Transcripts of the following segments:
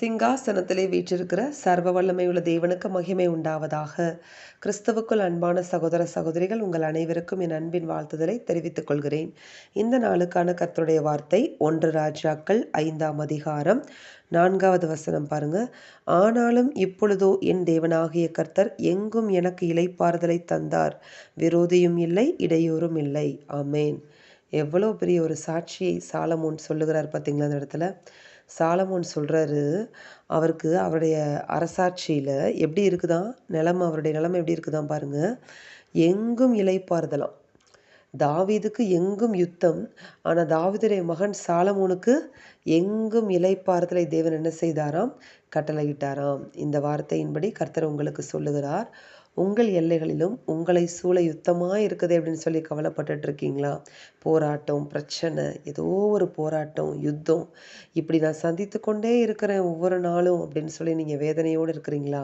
சிங்காசனத்திலே வீற்றிருக்கிற சர்வ வல்லமையுள்ள தேவனுக்கு மகிமை உண்டாவதாக. கிறிஸ்தவுக்குள் அன்பான சகோதர சகோதரிகள் உங்கள் அனைவருக்கும் என் அன்பின் வாழ்த்துதலை தெரிவித்துக் கொள்கிறேன். இந்த நாளுக்கான கர்த்தருடைய வார்த்தை ஒன்று ராஜாக்கள் ஐந்தாம் அதிகாரம் நான்காவது வசனம் பாருங்க. ஆனாலும் இப்பொழுதோ என் தேவனாகிய கர்த்தர் எங்கும் எனக்கு இலைப்பாறுதலை தந்தார். விரோதியும் இல்லை இடையூறும் இல்லை. ஆமேன். எவ்வளோ பெரிய ஒரு சாட்சியை சாலமோன் சொல்லுகிறார் பார்த்தீங்களா அந்த இடத்துல? சாலமோன் சொல்கிறாரு அவருக்கு அவருடைய அரசாட்சியில் எப்படி இருக்குதான் நிலமை அவருடைய நிலைமை எப்படி இருக்குதான் பாருங்கள் எங்கும் இலைப்பாறுதலாம். தாவீதுக்கு எங்கும் யுத்தம். ஆனால் தாவீதுடைய மகன் சாலமோனுக்கு எங்கும் இலைப்பாறுதலை தேவன் என்ன செய்தாராம்? கட்டளையிட்டாராம். இந்த வார்த்தையின்படி கர்த்தர் உங்களுக்கு சொல்லுகிறார். உங்கள் எல்லைகளிலும் உங்களை சூழ யுத்தமாக இருக்குது அப்படின்னு சொல்லி கவலைப்பட்டுட்டு இருக்கீங்களா போராட்டம் பிரச்சனை ஏதோ ஒரு போராட்டம் யுத்தம். இப்படி நான் சந்தித்து கொண்டே இருக்கிறேன் ஒவ்வொரு நாளும் அப்படின்னு சொல்லி நீங்கள் வேதனையோடு இருக்கிறீங்களா?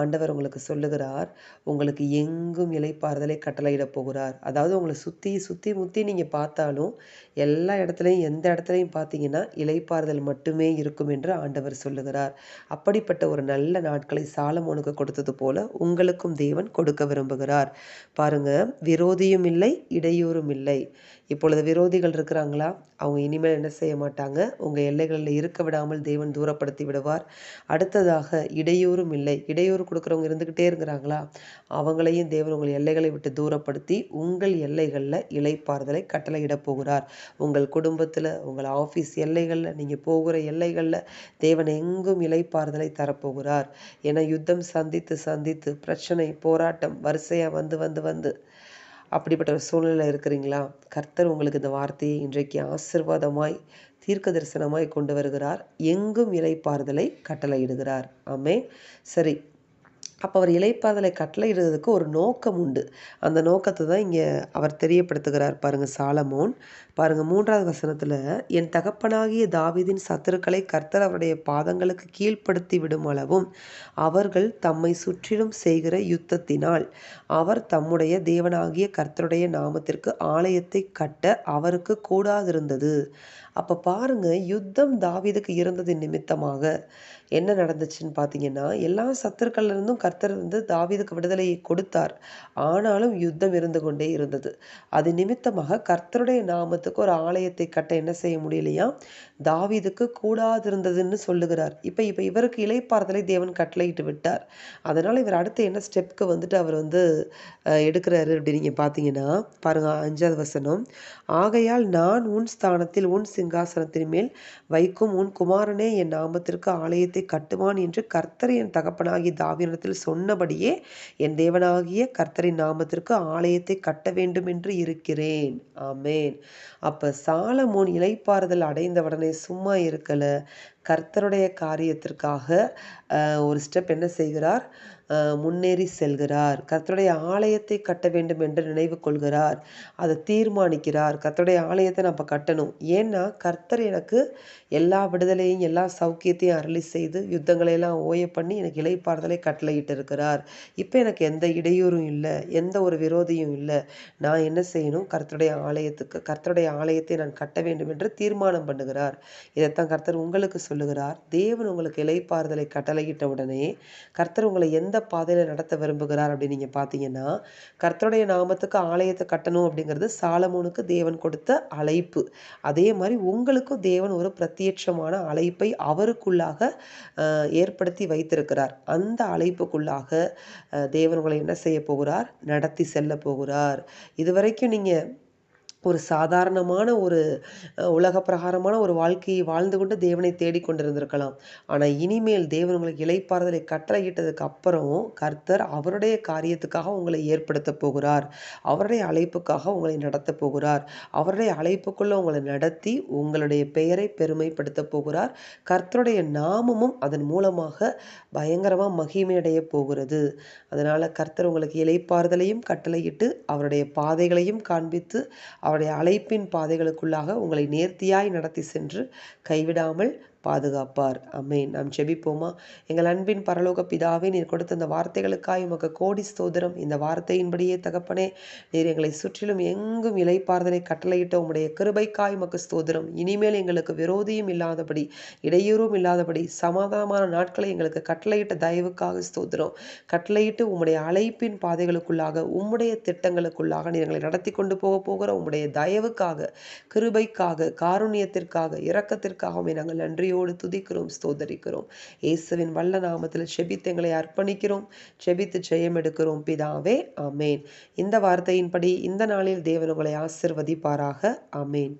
ஆண்டவர் உங்களுக்கு சொல்லுகிறார் உங்களுக்கு எங்கும் இலைப்பாறுதலை கட்டளையிட போகிறார். அதாவது உங்களை சுற்றி சுற்றி முற்றி நீங்கள் பார்த்தாலும் எல்லா இடத்துலையும் எந்த இடத்துலையும் பார்த்தீங்கன்னா இலைப்பாறுதல் மட்டுமே இருக்கும் என்று ஆண்டவர் சொல்லுகிறார். அப்படிப்பட்ட ஒரு நல்ல நாட்களை சாலமோனுக்கு கொடுத்தது போல உங்களுக்கும் தேவன் கொடுக்க விரும்புகிறார். பாருங்க விரோதியும் இல்லை இடையூறும் இல்லை. இப்பொழுது விரோதிகள் இருக்கிறாங்களா? அவங்க இனிமேல் என்ன செய்ய மாட்டாங்க? உங்கள் எல்லைகளில் இருக்க விடாமல் தேவன் தூரப்படுத்தி விடுவார். அடுத்ததாக இடையூறும் இல்லை. இடையூறு கொடுக்குறவங்க இருந்துக்கிட்டே இருக்கிறாங்களா? அவங்களையும் தேவன் உங்கள் எல்லைகளை விட்டு தூரப்படுத்தி உங்கள் எல்லைகளில் இலைப்பாறுதலை கட்டளையிட போகிறார். உங்கள் குடும்பத்தில் உங்கள் ஆஃபீஸ் எல்லைகளில் நீங்கள் போகிற எல்லைகளில் தேவன் எங்கும் இலைப்பாறுதலை தரப்போகிறார். என யுத்தம் சந்தித்து சந்தித்து பிரச்சனை போராட்டம் வரிசையாக வந்து வந்து வந்து. அப்படிப்பட்ட ஒரு சூழ்நிலை இருக்கிறீங்களா? கர்த்தர் உங்களுக்கு இந்த வார்த்தையை இன்றைக்கு ஆசிர்வாதமாய் தீர்க்க தரிசனமாய் கொண்டு வருகிறார். எங்கும் இலைப்பாறுதலை கட்டளையிடுகிறார். ஆமே சரி அப்போ அவர் இலைப்பாதலை கட்டளையிடுறதுக்கு ஒரு நோக்கம் உண்டு. அந்த நோக்கத்தை தான் இங்கே அவர் தெரியப்படுத்துகிறார் பாருங்கள் சாலமோன். பாருங்கள் மூன்றாவது வசனத்தில் என் தகப்பனாகிய தாவிதின் சத்துருக்களை கர்த்தர் அவருடைய பாதங்களுக்கு கீழ்ப்படுத்தி விடும் அளவும் அவர்கள் தம்மை சுற்றிலும் செய்கிற யுத்தத்தினால். அவர் தம்முடைய தேவனாகிய கர்த்தருடைய நாமத்திற்கு ஆலயத்தை கட்ட அவருக்கு கூடாதிருந்தது. அப்போ பாருங்கள் யுத்தம் தாவிதுக்கு இருந்தது நிமித்தமாக. என்ன நடந்துச்சுன்னு பார்த்தீங்கன்னா எல்லா சத்துருக்கள்லேருந்தும் கர்த்தர் வந்து தாவிதுக்கு விடுதலையை கொடுத்தார். ஆனாலும் யுத்தம் இருந்து கொண்டே இருந்தது. அது நிமித்தமாக கர்த்தருடைய நாமத்துக்கு ஒரு ஆலயத்தை கட்ட என்ன செய்ய முடியலையா? தாவிதுக்கு கூடாதிருந்ததுன்னு சொல்லுகிறார். இப்போ இப்போ இவருக்கு இலைப்பாறுதலை தேவன் கட்டளையிட்டு விட்டார். அதனால் இவர் அடுத்து என்ன ஸ்டெப்க்கு வந்துட்டு அவர் வந்து எடுக்கிறாரு அப்படின்னு நீங்கள் பார்த்தீங்கன்னா பாருங்கள் அஞ்சாவது வசனம். ஆகையால் நான் உன் ஸ்தானத்தில் உன் சிங்காசனத்தின் மேல் வைக்கும் உன் குமாரனே என் நாமத்திற்கு ஆலயத்தை கட்டுவான் என்று கர்த்தர் என் தகப்பனாகி தாவினத்தில் சொன்னபடியே என் தேவனாகிய கர்த்தரின் நாமத்திற்கு ஆலயத்தை கட்ட வேண்டும் என்று இருக்கிறேன். ஆமேன். அப்போ சாலமோன் இலைப்பாறுதல் அடைந்தவுடனே சும்மா இருக்கலை. கர்த்தருடைய காரியத்திற்காக ஒரு ஸ்டெப் என்ன செய்கிறார்? முன்னேறி செல்கிறார். கர்த்தருடைய ஆலயத்தை கட்ட வேண்டும் என்று நினைவு கொள்கிறார். அதை தீர்மானிக்கிறார். கர்த்தருடைய ஆலயத்தை நம்ம கட்டணும். ஏன்னா கர்த்தர் எனக்கு எல்லா விடுதலையும் எல்லா சௌக்கியத்தையும் அருளி செய்து யுத்தங்களையெல்லாம் ஓய பண்ணி எனக்கு இலைப்பாறுதலை கட்டளையிட்டு இருக்கிறார் இப்போ எனக்கு எந்த இடையூறும் இல்லை. எந்த ஒரு விரோதியும் இல்லை. நான் என்ன செய்யணும்? கர்த்தருடைய ஆலயத்துக்கு கர்த்தருடைய ஆலயத்தை நான் கட்ட வேண்டும் என்று தீர்மானம் பண்ணுகிறார். இதைத்தான் கர்த்தர் உங்களுக்கு சொல்லுகிறார். தேவன் உங்களுக்கு இலைப்பாறுதலை கட்டளையிட்ட உடனே கர்த்தர் உங்களை எந்த பாதையில் நடத்த விரும்புகிறார் அப்படின்னு நீங்கள் பார்த்தீங்கன்னா கர்த்தருடைய நாமத்துக்கு ஆலயத்தை கட்டணும் அப்படிங்கிறது சாலமோனுக்கு தேவன் கொடுத்த அழைப்பு. அதே மாதிரி உங்களுக்கும் தேவன் ஒரு பிரத்யட்சமான அழைப்பை அவருக்குள்ளாக ஏற்படுத்தி வைத்திருக்கிறார். அந்த அழைப்புக்குள்ளாக தேவன் உங்களை என்ன செய்ய போகிறார்? நடத்தி செல்ல போகிறார். இதுவரைக்கும் நீங்கள் ஒரு சாதாரணமான ஒரு உலக பிரகாரமான ஒரு வாழ்க்கையை வாழ்ந்து கொண்டு தேவனை தேடிக்கொண்டிருந்திருக்கலாம் ஆனால் இனிமேல் தேவன் உங்களுக்கு இலைப்பாறுதலை கட்டளையிட்டதுக்கு அப்புறம் கர்த்தர் அவருடைய காரியத்துக்காக உங்களை ஏற்படுத்த போகிறார். அவருடைய அழைப்புக்காக உங்களை நடத்த போகிறார். அவருடைய அழைப்புக்குள்ளே உங்களை நடத்தி உங்களுடைய பெயரை பெருமைப்படுத்த போகிறார். கர்த்தருடைய நாமமும் அதன் மூலமாக பயங்கரமாக மகிமையடைய போகிறது. அதனால் கர்த்தர் உங்களுக்கு இலைப்பாறுதலையும் கட்டளையிட்டு அவருடைய பாதைகளையும் காண்பித்து அவருடைய அழைப்பின் பாதைகளுக்குள்ளாக உங்களை நேர்த்தியாய் நடத்தி சென்று கைவிடாமல் பாதுகாப்பார். அமேன் நாம் செபிப்போமா எங்கள் அன்பின் பரலோக பிதாவே நீர் கொடுத்த இந்த வார்த்தைகளுக்காய் உமக்கு கோடி ஸ்தோதிரம் இந்த வார்த்தையின்படியே தகப்பனே நீர் எங்களை சுற்றிலும் எங்கும் இலைப்பார்தலை கட்டளையிட்ட உம்முடைய கிருபைக்காய் உமக்கு ஸ்தோதிரம் இனிமேல் எங்களுக்கு விரோதியும் இல்லாதபடி இடையூறும் இல்லாதபடி சமாதானமான நாட்களை எங்களுக்கு கட்டளையிட்ட தயவுக்காக ஸ்தோதரம் கட்டளையிட்டு உம்முடைய அழைப்பின் பாதைகளுக்குள்ளாக உம்முடைய திட்டங்களுக்குள்ளாக நீர் எங்களை நடத்தி கொண்டு போக போகிற உம்முடைய தயவுக்காக கிருபைக்காக காருண்யத்திற்காக இரக்கத்திற்காகவே நாங்கள் நன்றி நன்றியோடு துதிக்கிறோம் ஸ்தோதரிக்கிறோம். இயேசுவின் வல்ல நாமத்தில் செபித்து எங்களை அர்ப்பணிக்கிறோம் செபித்து ஜெயம் எடுக்கிறோம் பிதாவே அமேன் இந்த வார்த்தையின்படி இந்த நாளில் தேவன் உங்களை ஆசிர்வதிப்பாராக. அமேன்